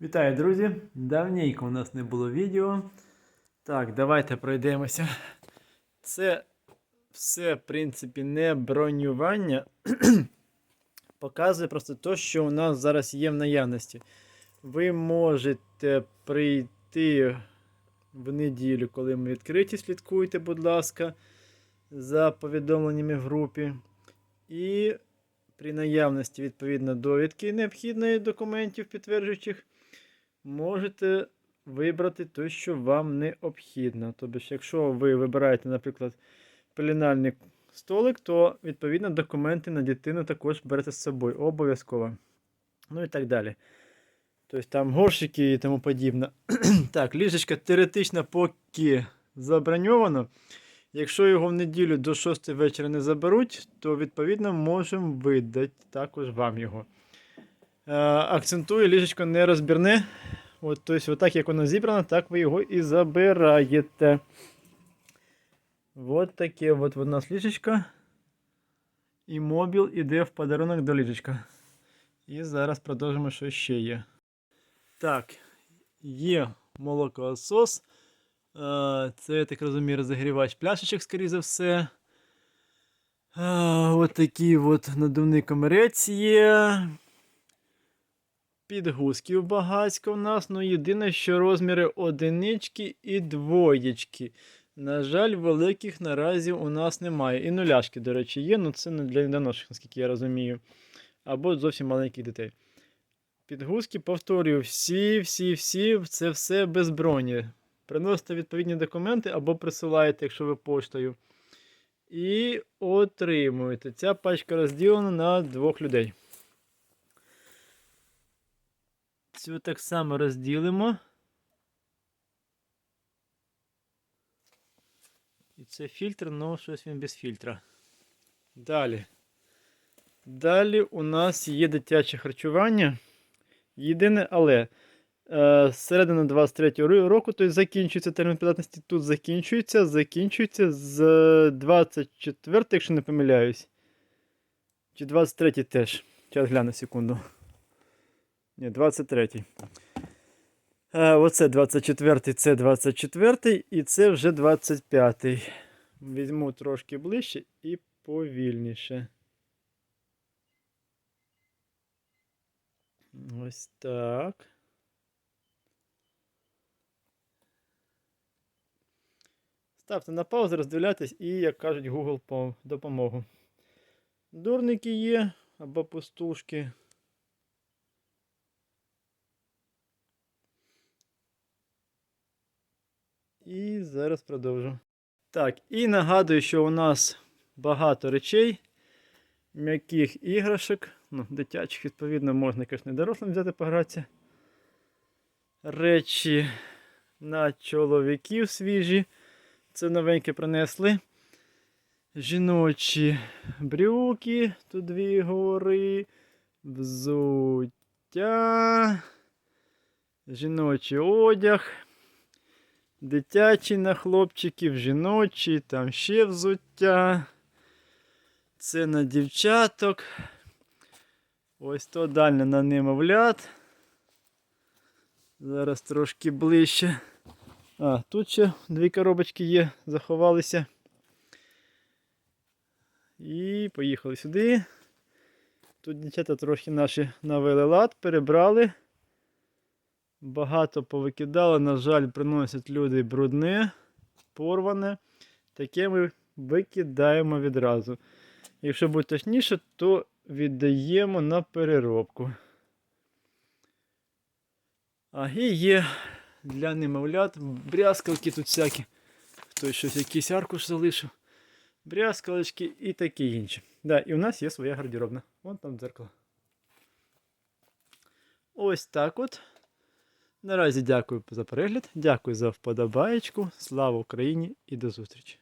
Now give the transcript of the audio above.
Вітаю, друзі! Давненько у нас не було відео. Так, давайте пройдемося. Це все, в принципі, не бронювання. Показує просто те, що у нас зараз є в наявності. Ви можете прийти в неділю, коли ми відкриті, слідкуйте, будь ласка, за повідомленнями в групі. І при наявності відповідно довідки необхідної документів підтверджуючих, можете вибрати те, що вам необхідно. Тобто, якщо ви вибираєте, наприклад, пеленальний столик, то відповідно документи на дитину також берете з собою обов'язково. Ну і так далі. Тобто там горщики і тому подібне. так, ліжечко теоретично поки заброньовано. Якщо його в неділю до 6 вечора не заберуть, то відповідно можемо видати також вам його. Е, акцентую, ліжечко не розбірне. От, тобто, отак, як воно зібрано, так ви його і забираєте. От таке от у нас ліжечко. І мобіл іде в подарунок до ліжечка. І зараз продовжимо, що ще є. Так, є молокоосос. Е, Це, я так розумію, розігрівач пляшечок, скоріше за все. Е, Ось такий от надувний комірець є. Підгузків багатько у нас. Ну, єдине, що розміри одинички і двоєчки. На жаль, великих наразі у нас немає. І нуляшки, до речі, є, ну це не для недоноших, наскільки я розумію. Або зовсім маленьких дітей. Підгузки, повторюю, всі, всі, всі, це все без броні. Приносите відповідні документи або присилаєте, якщо ви поштою. І отримуєте. Ця пачка розділена на двох людей. Цю так само розділимо. І це фільтр, але щось він без фільтра. Далі. Далі у нас є дитяче харчування. Єдине, але е, середина 23 року, тобто закінчується термін придатності, тут закінчується, закінчується з 24, якщо не помиляюсь. Чи 23 теж. Зараз гляну секунду. Ні, 23. Е, оце 24-й, це 24-й і це вже 25-й. Візьму трошки ближче і повільніше. Ось так. Ставте на паузу, роздивляйтесь і, як кажуть, Google по допомогу. Дурники є або пустушки. І зараз продовжу. Так, і нагадую, що у нас багато речей, м'яких іграшок. Ну, дитячих, відповідно, можна, звісно, дорослим взяти погратися. Речі на чоловіків свіжі. Це новеньке принесли. Жіночі брюки, тут дві гори, взуття, жіночий одяг. Дитячий на хлопчиків, жіночий, там ще взуття. Це на дівчаток. Ось то дальне на немовлят. Зараз трошки ближче. А, тут ще дві коробочки є, заховалися. І поїхали сюди. Тут дівчата трохи наші навели лад, перебрали. Багато повикидали, на жаль, приносять люди брудне, порване. Таке ми викидаємо відразу. Якщо бути точніше, то віддаємо на переробку. А і є для немовлят брязкалки тут всякі. Хтось щось якийсь аркуш залишив. Брязкалочки і таке інше. Да, і у нас є своя гардеробна. Вон там дзеркало. Ось так от. Наразі дякую за перегляд, дякую за вподобаєчку. Слава Україні і до зустрічі!